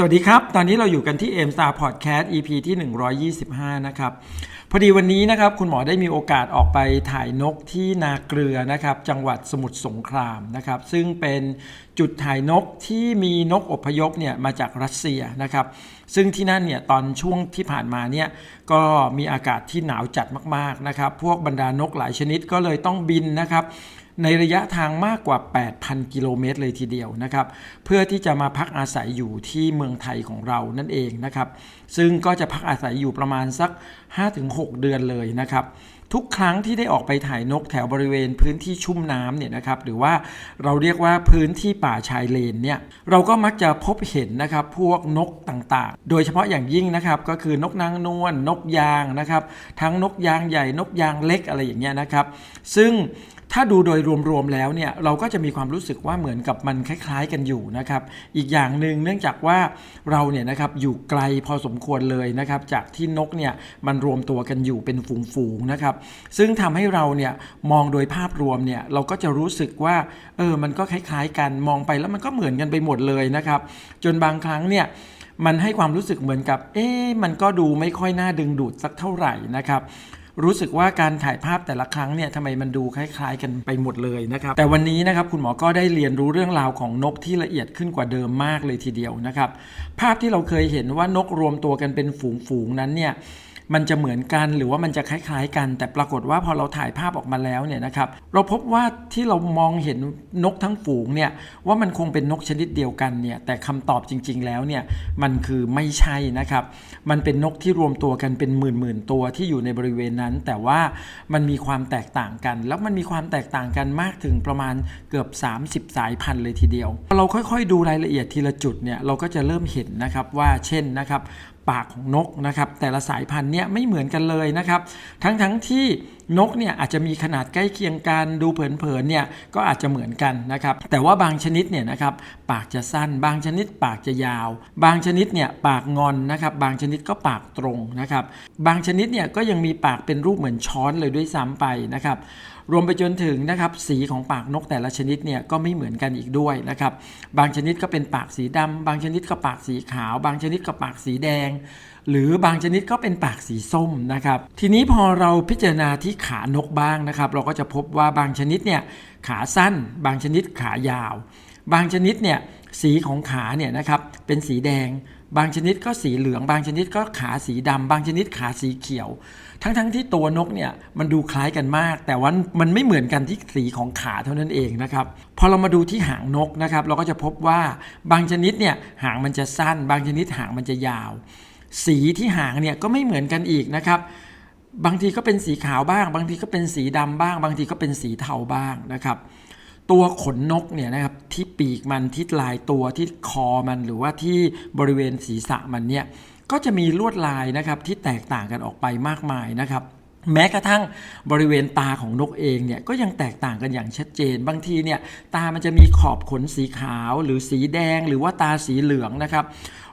สวัสดีครับ ตอนนี้เราอยู่กันที่ m Star Podcast EP ที่ 125 นะครับ พอดีวันนี้นะครับ คุณหมอได้มีโอกาสออกไปถ่ายนกที่นาเกลือนะครับ จังหวัดสมุทรสงครามนะครับ ซึ่งเป็นจุดถ่ายนกที่มีนกอพยพเนี่ยมาจากรัสเซียนะครับ ซึ่งที่นั่นเนี่ยตอนช่วงที่ผ่านมาเนี่ยก็มีอากาศที่หนาวจัดมากๆนะครับ พวกบรรดานกหลายชนิดก็เลยต้องบินนะครับ ในระยะทางมากกว่า 8,000 กิโลเมตรเลยทีเดียวนะครับ เพื่อที่จะมาพักอาศัยอยู่ที่เมืองไทยของเรานั่นเองนะครับ ซึ่งก็จะพักอาศัยอยู่ประมาณสัก 5-6 เดือนเลยนะครับทุกครั้งที่ได้ออกไปถ่ายนกแถวบริเวณพื้นที่ชุ่มน้ำเนี่ยนะครับหรือว่าเราเรียกว่าพื้นที่ป่าชายเลนเนี่ยเราก็มักจะพบเห็นนะครับพวกนกต่างๆ โดยเฉพาะอย่างยิ่งนะครับก็คือนกนางนวลนกยางนะครับ ทั้งนกยางใหญ่นกยางเล็กอะไรอย่างเงี้ยนะครับ ซึ่ง ถ้าดูโดยรวมๆแล้วเนี่ยเราก็จะมีความรู้สึกว่าเหมือนกับมันคล้าย ๆ กันอยู่นะครับ อีกอย่างหนึ่งเนื่องจากว่าเราเนี่ยนะครับอยู่ไกลพอสมควรเลยนะครับ จากที่นกเนี่ยมันรวมตัวกันอยู่เป็นฝูงๆนะครับ ซึ่งทำให้เราเนี่ยมองโดยภาพรวมเนี่ยเราก็จะรู้สึกว่าเออมันก็คล้าย ๆ กันมองไปแล้วมันก็เหมือนกันไปหมดเลยนะครับ จนบางครั้งเนี่ยมันให้ความรู้สึกเหมือนกับ เอ๊ะมันก็ดูไม่ค่อยน่าดึงดูดสักเท่าไหร่นะครับ รู้สึกว่าการถ่ายภาพแต่ละครั้งเนี่ยทำไมมันดูคล้าย ๆ กันไปหมดเลยนะครับ แต่วันนี้นะครับคุณหมอก็ได้เรียนรู้เรื่องราวของนกที่ละเอียดขึ้นกว่าเดิมมากเลยทีเดียวนะครับ ภาพที่เราเคยเห็นว่านกรวมตัวกันเป็นฝูงๆนั้นเนี่ย มันจะเหมือนกันหรือว่ามันจะคล้ายๆ กัน แต่ปรากฏว่าพอเราถ่ายภาพออกมาแล้วเนี่ยนะครับเราพบว่าที่เรามองเห็นนกทั้งฝูงเนี่ยว่ามันคงเป็นนกชนิดเดียวกันเนี่ยแต่คำตอบจริง ๆ แล้วเนี่ยมันคือไม่ใช่นะครับ มันเป็นนกที่รวมตัวกันเป็นหมื่นๆตัวที่อยู่ในบริเวณนั้น แต่ว่ามันมีความแตกต่างกัน แล้วมันมีความแตกต่างกันมากถึงประมาณเกือบ 30 สายพันธุ์เลยทีเดียว เราค่อยๆ ดูรายละเอียดทีละจุดเนี่ยเราก็จะเริ่มเห็นนะครับว่าเช่นนะครับ ปากของนกนะครับแต่ละสายพันธุ์เนี่ยไม่เหมือนกันเลยนะครับ ทั้งๆทที่นกเนี่ยอาจจะมีขนาดใกล้เคียงกันดูเผินๆเนี่ยก็อาจจะเหมือนกันนะครับ แต่ว่าบางชนิดเนี่ยนะครับปากจะสั้น บางชนิดปากจะยาว บางชนิดเนี่ยปากงอนนะครับ บางชนิดก็ปากตรงนะครับ บางชนิดเนี่ยก็ยังมีปากเป็นรูปเหมือนช้อนเลยด้วยซ้ำไปนะครับ รวมไปจนถึงนะครับสีของปากนกแต่ละชนิดเนี่ยก็ไม่เหมือนกันอีกด้วยนะครับบางชนิดก็เป็นปากสีดำบางชนิดก็ปากสีขาว บางชนิดก็ปากสีแดง หรือบางชนิดก็เป็นปากสีส้มนะครับทีนี้พอเราพิจารณาที่ขานกบ้างนะครับ เราก็จะพบว่าบางชนิดเนี่ยขาสั้น บางชนิดขายาว บางชนิดเนี่ยสีของขาเนี่ยนะครับเป็นสีแดง บางชนิดก็สีเหลือง บางชนิดก็ขาสีดำบางชนิดขาสีเขียว ทั้งๆทที่ตัวนกเนี่ยมันดูคล้ายกันมาก แต่ว่ามันไม่เหมือนกันที่สีของขาเท่านั้นเองนะครับพอเรามาดูที่หางนกนะครับเราก็จะพบว่าบางชนิดเนี่ยหางมันจะสั้น บางชนิดหางมันจะยาว สีที่หางเนี่ยก็ไม่เหมือนกันอีกนะครับบางทีก็เป็นสีขาวบ้าง บางทีก็เป็นสีดำบ้าง บางทีก็เป็นสีเทาบ้างนะครับ ตัวขนนกเนี่ยนะครับที่ปีกมันที่ลายตัวที่คอมันหรือว่าที่บริเวณศีรษะมันเนี่ยก็จะมีลวดลายนะครับที่แตกต่างกันออกไปมากมายนะครับ แม้กระทั่งบริเวณตาของนกเองเนี่ยก็ยังแตกต่างกันอย่างชัดเจน บางทีเนี่ยตามันจะมีขอบขนสีขาว หรือสีแดง หรือว่าตาสีเหลืองนะครับ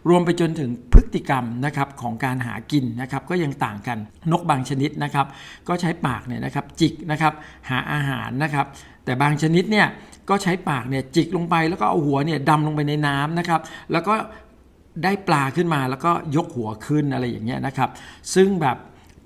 รวมไปจนถึงพฤติกรรมนะครับของการหากินนะครับก็ยังต่างกันนกบางชนิดนะครับ ก็ใช้ปากเนี่ยนะครับจิกนะครับหาอาหารนะครับ แต่บางชนิดเนี่ยก็ใช้ปากเนี่ยจิกลงไปแล้วก็เอาหัวเนี่ยดำลงไปในน้ำนะครับ แล้วก็ได้ปลาขึ้นมาแล้วก็ยกหัวขึ้นอะไรอย่างเงี้ยนะครับ ซึ่งแบบ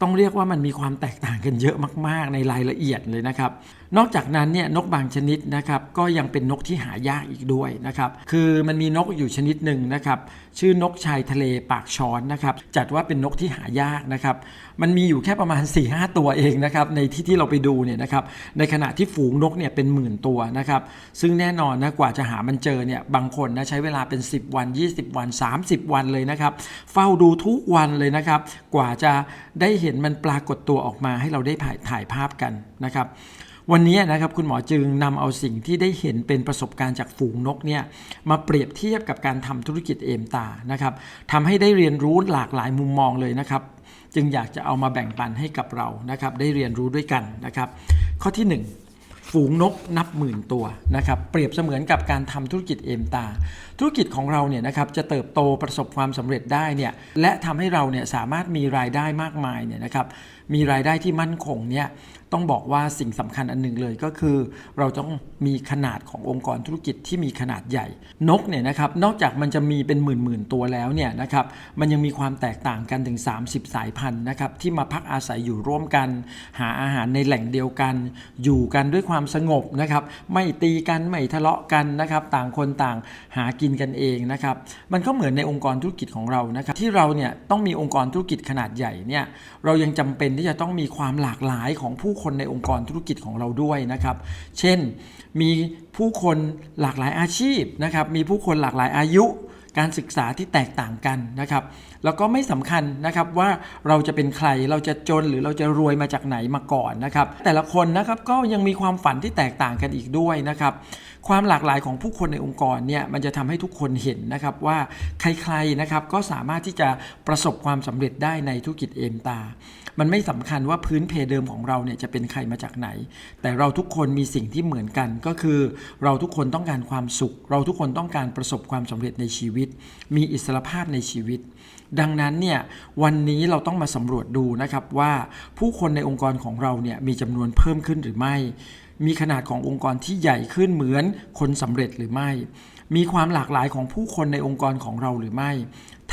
ต้องเรียกว่ามันมีความแตกต่างกันเยอะมาก ๆ ในรายละเอียดเลยนะครับ นอกจากนั้นเนี่ยนกบางชนิดนะครับก็ยังเป็นนกที่หายากอีกด้วยนะครับคือมันมีนกอยู่ชนิดหนึ่งนะครับชื่อนกชายทะเลปากช้อนนะครับจัดว่าเป็นนกที่หายากนะครับมันมีอยู่แค่ประมาณ 4-5หตัวเองนะครับในที่ที่เราไปดูเนี่ยนะครับในขณะที่ฝูงนกเนี่ยเป็นหมื่นตัวนะครับซึ่งแน่นอนนะกว่าจะหามันเจอเนี่ยบางคนนะใช้เวลาเป็น 10 วัน 20 วัน 30 วันเลยนะครับเฝ้าดูทุกวันเลยนะครับกว่าจะได้เห็นมันปรากฏตัวออกมาให้เราได้ถ่ายถ่ายภาพกันนะครับ วันนี้นะครับคุณหมอจึงนำเอาสิ่งที่ได้เห็นเป็นประสบการณ์จากฝูงนกเนี่ยมาเปรียบเทียบกับการทำธุรกิจเอมตานะครับทำให้ได้เรียนรู้หลากหลายมุมมองเลยนะครับ จึงอยากจะเอามาแบ่งปันให้กับเรานะครับ ได้เรียนรู้ด้วยกันนะครับ ข้อที่ 1ฝูงนกนับหมื่นตัวนะครับเปรียบเสมือนกับการทำธุรกิจเอมตา ธุรกิจของเราเนี่ยนะครับจะเติบโตประสบความสำเร็จได้เนี่ยและทำให้เราเนี่ยสามารถมีรายได้มากมายเนี่ยนะครับมีรายได้ที่มั่นคงเนี่ย ต้องบอกว่าสิ่งสำคัญอันหนึ่งเลยก็คือ เราต้องมีขนาดขององค์กรธุรกิจที่มีขนาดใหญ่ นกเนี่ยนะครับนอกจากมันจะมีเป็นหมื่นหมื่นตัวแล้วเนี่ยนะครับมันยังมีความแตกต่างกันถึง 30 สายพันธุ์นะครับที่มาพักอาศัยอยู่ร่วมกัน หาอาหารในแหล่งเดียวกัน อยู่กันด้วยความสงบนะครับไม่ตีกันไม่ทะเลาะกันนะครับต่างคนต่างหากินกันเองนะครับมันก็เหมือนในองค์กรธุรกิจของเรานะครับที่เราเนี่ยต้องมีองค์กรธุรกิจขนาดใหญ่เนี่ยเรายังจำเป็นที่จะต้องมีความหลากหลายของผู้คนในองค์กรธุรกิจของเราด้วยนะครับ เช่น มีผู้คนหลากหลายอาชีพนะครับ มีผู้คนหลากหลายอายุ การศึกษาที่แตกต่างกันนะครับแล้วก็ไม่สำคัญนะครับว่าเราจะเป็นใครเราจะจนหรือเราจะรวยมาจากไหนมาก่อนนะครับ แต่ละคนนะครับก็ยังมีความฝันที่แตกต่างกันอีกด้วยนะครับ ความหลากหลายของผู้คนในองค์กรเนี่ยมันจะทำให้ทุกคนเห็นนะครับว่าใครๆนะครับก็สามารถที่จะประสบความสำเร็จได้ในธุรกิจเอมตา มันไม่สำคัญว่าพื้นเพเดิมของเราเนี่ยจะเป็นใครมาจากไหน แต่เราทุกคนมีสิ่งที่เหมือนกันก็คือ เราทุกคนต้องการความสุข เราทุกคนต้องการประสบความสำเร็จในชีวิต มีอิสรภาพในชีวิตดังนั้นเนี่ยวันนี้เราต้องมาสำรวจดูนะครับว่าผู้คนในองค์กรของเราเนี่ยมีจำนวนเพิ่มขึ้นหรือไม่ มีขนาดขององค์กรที่ใหญ่ขึ้นเหมือนคนสำเร็จหรือไม่ มีความหลากหลายของผู้คนในองค์กรของเราหรือไม่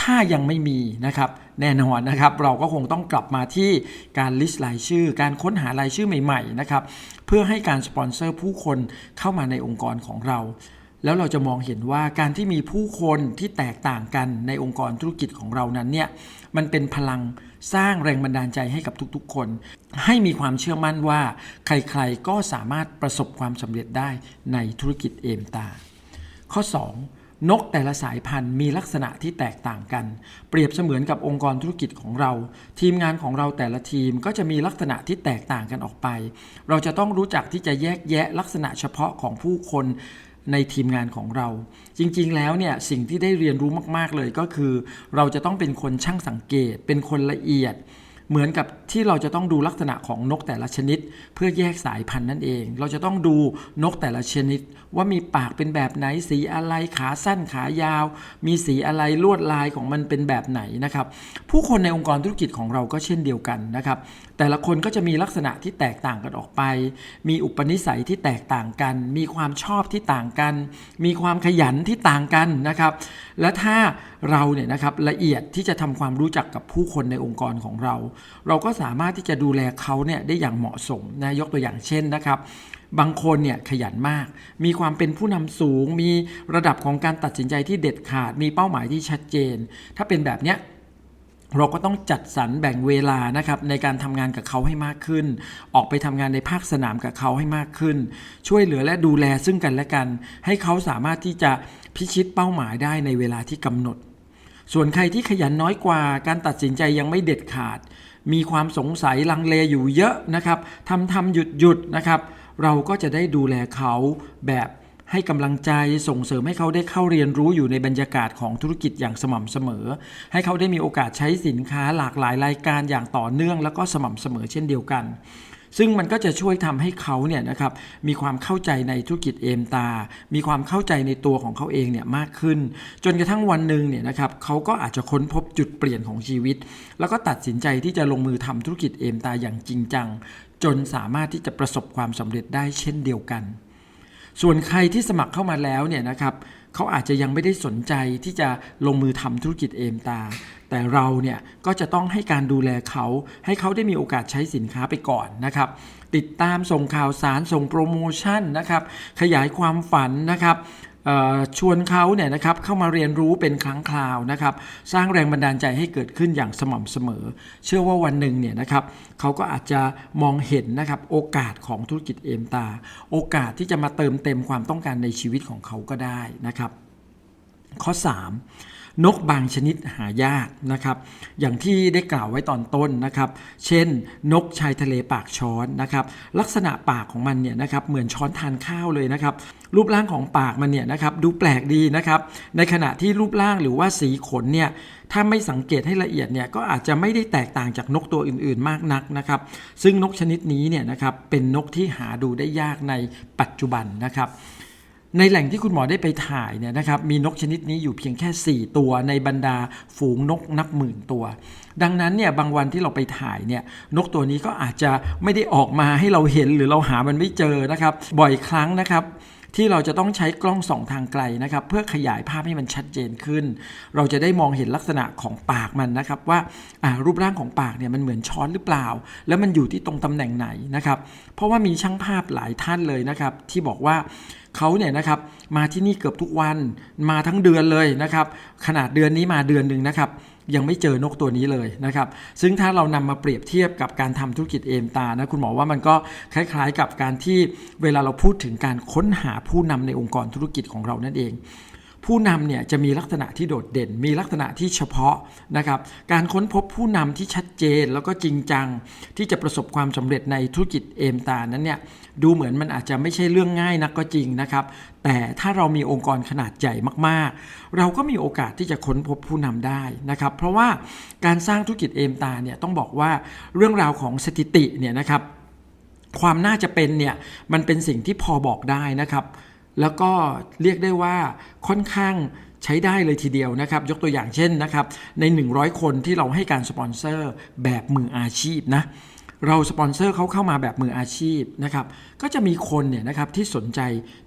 ถ้ายังไม่มีนะครับแน่นอนนะครับ เราก็คงต้องกลับมาที่การลิสต์รายชื่อ การค้นหารายชื่อใหม่ๆนะครับเพื่อให้การสปอนเซอร์ผู้คนเข้ามาในองค์กรของเรา แล้วเราจะมองเห็นว่าการที่มีผู้คนที่แตกต่างกันในองค์กรธุรกิจของเรานั้นเนี่ยมันเป็นพลังสร้างแรงบันดาลใจให้กับทุกๆ คน ให้มีความเชื่อมั่นว่า ใครๆ ก็สามารถประสบความสำเร็จได้ในธุรกิจเอมตา ข้อ 2 นกแต่ละสายพันธุ์มีลักษณะที่แตกต่างกัน เปรียบเสมือนกับองค์กรธุรกิจของเรา ทีมงานของเราแต่ละทีมก็จะมีลักษณะที่แตกต่างกันออกไป เราจะต้องรู้จักที่จะแยกแยะลักษณะเฉพาะของผู้คน ในทีมงานของเรา จริงๆ แล้วเนี่ยสิ่งที่ได้เรียนรู้มาก ๆ เลยก็คือ เราจะต้องเป็นคนช่างสังเกต เป็นคนละเอียด เหมือนกับที่เราจะต้องดูลักษณะของนกแต่ละชนิด เพื่อแยกสายพันธุ์นั่นเอง เราจะต้องดูนกแต่ละชนิด ว่ามีปากเป็นแบบไหนสีอะไรขาสั้นขายาว มีสีอะไรลวดลายของมันเป็นแบบไหนนะครับผู้คนในองค์กรธุรกิจของเราก็เช่นเดียวกันนะครับแต่ละคนก็จะมีลักษณะที่แตกต่างกันออกไป มีอุปนิสัยที่แตกต่างกัน มีความชอบที่ต่างกัน มีความขยันที่ต่างกันนะครับ และถ้าเราเนี่ยนะครับละเอียดที่จะทำความรู้จักกับผู้คนในองค์กรของเราเราก็สามารถที่จะดูแลเขาเนี่ยได้อย่างเหมาะสมนะยกตัวอย่างเช่นนะครับบางคนเนี่ยขยันมาก มีความเป็นผู้นำสูง มีระดับของการตัดสินใจที่เด็ดขาด มีเป้าหมายที่ชัดเจน ถ้าเป็นแบบเนี้ยเราก็ต้องจัดสรรแบ่งเวลานะครับในการทำงานกับเขาให้มากขึ้น ออกไปทำงานในภาคสนามกับเขาให้มากขึ้น ช่วยเหลือและดูแลซึ่งกันและกัน ให้เขาสามารถที่จะพิชิตเป้าหมายได้ในเวลาที่กำหนด ส่วนใครที่ขยันน้อยกว่า การตัดสินใจยังไม่เด็ดขาด มีความสงสัยลังเลอยู่เยอะนะครับทำทำหยุดหยุดนะครับ เราก็จะได้ดูแลเขาแบบให้กำลังใจส่งเสริมให้เขาได้เข้าเรียนรู้อยู่ในบรรยากาศของธุรกิจอย่างสม่ำเสมอ ให้เขาได้มีโอกาสใช้สินค้าหลากหลายรายการอย่างต่อเนื่อง แล้วก็สม่ำเสมอเช่นเดียวกัน ซึ่งมันก็จะช่วยทำให้เขาเนี่ยนะครับมีความเข้าใจในธุรกิจเอมตา มีความเข้าใจในตัวของเขาเองเนี่ยมากขึ้น จนกระทั่งวันหนึ่งเนี่ยนะครับเขาก็อาจจะค้นพบจุดเปลี่ยนของชีวิต แล้วก็ตัดสินใจที่จะลงมือทำธุรกิจเอมตาอย่างจริงจัง จนสามารถที่จะประสบความสำเร็จได้เช่นเดียวกัน ส่วนใครที่สมัครเข้ามาแล้วเนี่ยนะครับเขาอาจจะยังไม่ได้สนใจที่จะลงมือทำธุรกิจเอมตา แต่เราเนี่ยก็จะต้องให้การดูแลเขา ให้เขาได้มีโอกาสใช้สินค้าไปก่อนนะครับ ติดตามส่งข่าวสารส่งโปรโมชั่นนะครับ ขยายความฝันนะครับชวนเขาเนี่ยนะครับเข้ามาเรียนรู้เป็นครั้งคราวนะครับ สร้างแรงบันดาลใจให้เกิดขึ้นอย่างสม่ำเสมอ เชื่อว่าวันหนึ่งเนี่ยนะครับเขาก็อาจจะมองเห็นนะครับโอกาสของธุรกิจเอมตา โอกาสที่จะมาเติมเต็มความต้องการในชีวิตของเขาก็ได้นะครับ ข้อ 3 นกบางชนิดหายากนะครับ อย่างที่ได้กล่าวไว้ตอนต้นนะครับ เช่น นกชายทะเลปากช้อนนะครับ ลักษณะปากของมันเนี่ยนะครับเหมือนช้อนทานข้าวเลยนะครับ รูปร่างของปากมันเนี่ยนะครับดูแปลกดีนะครับ ในขณะที่รูปร่างหรือว่าสีขนเนี่ยถ้าไม่สังเกตให้ละเอียดเนี่ยก็อาจจะไม่ได้แตกต่างจากนกตัวอื่นๆ มากนักนะครับ ซึ่งนกชนิดนี้เนี่ยนะครับเป็นนกที่หาดูได้ยากในปัจจุบันนะครับ ในแหล่งที่คุณหมอได้ไปถ่ายเนี่ยนะครับมีนกชนิดนี้อยู่เพียงแค่ 4 ตัวในบรรดาฝูงนกนับหมื่นตัว ดังนั้นเนี่ยบางวันที่เราไปถ่ายเนี่ยนกตัวนี้ก็อาจจะไม่ได้ออกมาให้เราเห็นหรือเราหามันไม่เจอนะครับ บ่อยครั้งนะครับที่เราจะต้องใช้กล้องส่องทางไกลนะครับ เพื่อขยายภาพให้มันชัดเจนขึ้น เราจะได้มองเห็นลักษณะของปากมันนะครับ ว่าอ่ารูปร่างของปากเนี่ยมันเหมือนช้อนหรือเปล่า แล้วมันอยู่ที่ตรงตำแหน่งไหนนะครับ เพราะว่ามีช่างภาพหลายท่านเลยนะครับ ที่บอกว่า เขาเนี่ยนะครับมาที่นี่เกือบทุกวันมาทั้งเดือนเลยนะครับขนาดเดือนนี้มาเดือนหนึ่งนะครับยังไม่เจอนกตัวนี้เลยนะครับ ซึ่งถ้าเรานำมาเปรียบเทียบกับการทำธุรกิจเอมตานะคุณหมอว่ามันก็คล้ายๆกับการที่เวลาเราพูดถึงการค้นหาผู้นำในองค์กรธุรกิจของเรานั่นเอง ผู้นำเนี่ยจะมีลักษณะที่โดดเด่น มีลักษณะที่เฉพาะนะครับ การค้นพบผู้นำที่ชัดเจนแล้วก็จริงจัง ที่จะประสบความสำเร็จในธุรกิจเอมตานั้นเนี่ย ดูเหมือนมันอาจจะไม่ใช่เรื่องง่ายนักก็จริงนะครับ แต่ถ้าเรามีองค์กรขนาดใหญ่มากๆ เราก็มีโอกาสที่จะค้นพบผู้นำได้นะครับ เพราะว่าการสร้างธุรกิจเอมตาเนี่ยต้องบอกว่าเรื่องราวของสถิติเนี่ยนะครับ ความน่าจะเป็นเนี่ยมันเป็นสิ่งที่พอบอกได้นะครับ แล้วก็เรียกได้ว่าค่อนข้างใช้ได้เลยทีเดียวนะครับ ยกตัวอย่างเช่นนะครับ ใน 100 คนที่เราให้การสปอนเซอร์แบบมืออาชีพนะ เราสปอนเซอร์เขาเข้ามาแบบมืออาชีพนะครับก็จะมีคนเนี่ยนะครับที่สนใจ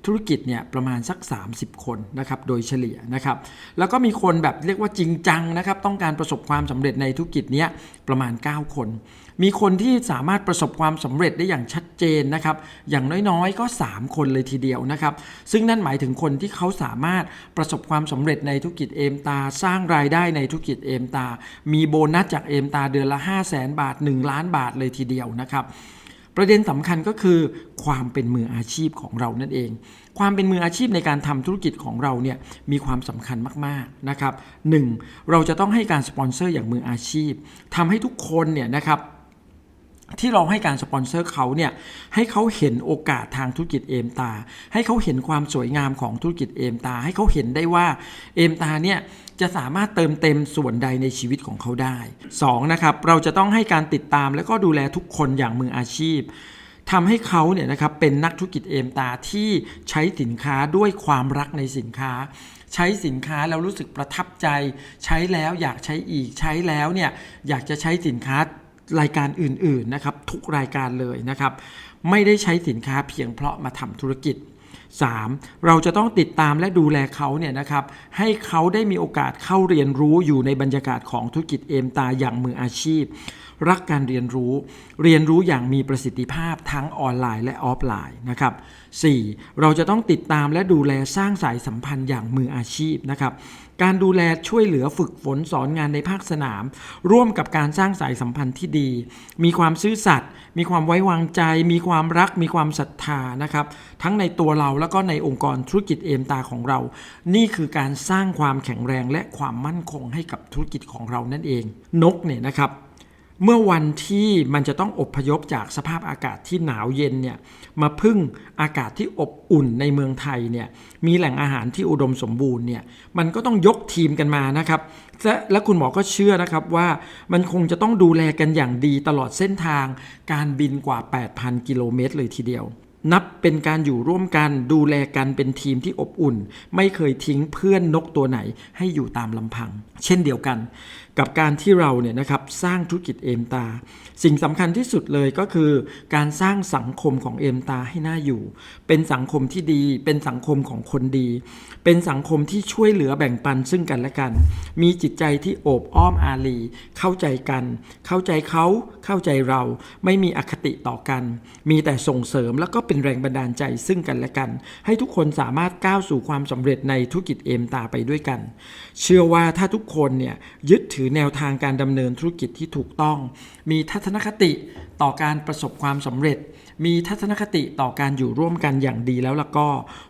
ธุรกิจเนี่ยประมาณสัก 30 คนนะครับโดยเฉลี่ยนะครับแล้วก็มีคนแบบเรียกว่าจริงจังนะครับต้องการประสบความสำเร็จในธุรกิจเนี้ยประมาณ 9 คน มีคนที่สามารถประสบความสำเร็จได้อย่างชัดเจนนะครับ อย่างน้อยๆ ก็ 3 คนเลยทีเดียวนะครับ ซึ่งนั่นหมายถึงคนที่เขาสามารถประสบความสำเร็จในธุรกิจเอมตา สร้างรายได้ในธุรกิจเอมตา มีโบนัสจากเอมตาเดือนละ 5 0 0แสนบาท 1 ล้านบาทเลยทีเดียวนะครับประเด็นสำคัญก็คือความเป็นมืออาชีพของเรานั่นเอง ความเป็นมืออาชีพในการทำธุรกิจของเราเนี่ยมีความสำคัญมากๆนะครับหนึ่งเราจะต้องให้การสปอนเซอร์อย่างมืออาชีพทำให้ทุกคนเนี่ยนะครับ ที่เราให้การสปอนเซอร์เขาเนี่ยให้เขาเห็นโอกาสทางธุรกิจเอมตา ให้เขาเห็นความสวยงามของธุรกิจเอมตา ให้เขาเห็นได้ว่าเอมตาเนี่ยจะสามารถเติมเต็มส่วนใดในชีวิตของเขาได้ 2 นะครับเราจะต้องให้การติดตามและก็ดูแลทุกคนอย่างมืออาชีพทำให้เขาเนี่ยนะครับเป็นนักธุรกิจเอมตาที่ใช้สินค้าด้วยความรักในสินค้า ใช้สินค้าแล้วรู้สึกประทับใจ ใช้แล้วอยากใช้อีกใช้แล้วเนี่ยอยากจะใช้สินค้า รายการอื่นๆนะครับทุกรายการเลยนะครับ ไม่ได้ใช้สินค้าเพียงเพราะมาทำธุรกิจ 3. เราจะต้องติดตามและดูแลเขาเนี่ยนะครับให้เขาได้มีโอกาสเข้าเรียนรู้อยู่ในบรรยากาศของธุรกิจเอมตาอย่างมืออาชีพ รักการเรียนรู้ เรียนรู้อย่างมีประสิทธิภาพทั้งออนไลน์และออฟไลน์นะครับ 4. เราจะต้องติดตามและดูแลสร้างสายสัมพันธ์อย่างมืออาชีพนะครับ การดูแลช่วยเหลือฝึกฝนสอนงานในภาคสนาม ร่วมกับการสร้างสายสัมพันธ์ที่ดี มีความซื่อสัตย์มีความไว้วางใจ มีความรัก มีความศรัทธานะครับ ทั้งในตัวเราแล้วก็ในองค์กรธุรกิจเอมตาของเรา นี่คือการสร้างความแข็งแรงและความมั่นคงให้กับธุรกิจของเรานั่นเอง นกเนี่ยนะครับ เมื่อวันที่มันจะต้องอบพยพจากสภาพอากาศที่หนาวเย็นเนี่ยมาพึ่งอากาศที่อบอุ่นในเมืองไทยเนี่ยมีแหล่งอาหารที่อุดมสมบูรณ์เนี่ยมันก็ต้องยกทีมกันมานะครับและและคุณหมอก็เชื่อนะครับว่ามันคงจะต้องดูแลกันอย่างดีตลอดเส้นทางการบินกว่า 8,000 กิโลเมตรเลยทีเดียว นับเป็นการอยู่ร่วมกันดูแลกันเป็นทีมที่อบอุ่น ไม่เคยทิ้งเพื่อนนกตัวไหนให้อยู่ตามลำพัง เช่นเดียวกัน กับการที่เราเนี่ยนะครับสร้างธุรกิจเอมตา สิ่งสำคัญที่สุดเลยก็คือ การสร้างสังคมของเอมตาให้น่าอยู่ เป็นสังคมที่ดี เป็นสังคมของคนดี เป็นสังคมที่ช่วยเหลือแบ่งปันซึ่งกันและกัน มีจิตใจที่โอบอ้อมอารีเข้าใจกัน เข้าใจเขาเข้าใจเรา ไม่มีอคติต่อกัน มีแต่ส่งเสริมแล้วก็เป็นแรงบันดาลใจซึ่งกันและกัน ให้ทุกคนสามารถก้าวสู่ความสำเร็จในธุรกิจเอมตาไปด้วยกัน เชื่อว่าถ้าทุกคนเนี่ยยึดถือแนวทางการดำเนินธุรกิจที่ถูกต้อง มีทัศนคติต่อการประสบความสำเร็จ มีทัศนคติต่อการอยู่ร่วมกันอย่างดีแล้วล่ะก็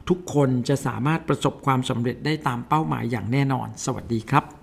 ทุกคนจะสามารถประสบความสำเร็จได้ตามเป้าหมายอย่างแน่นอน สวัสดีครับ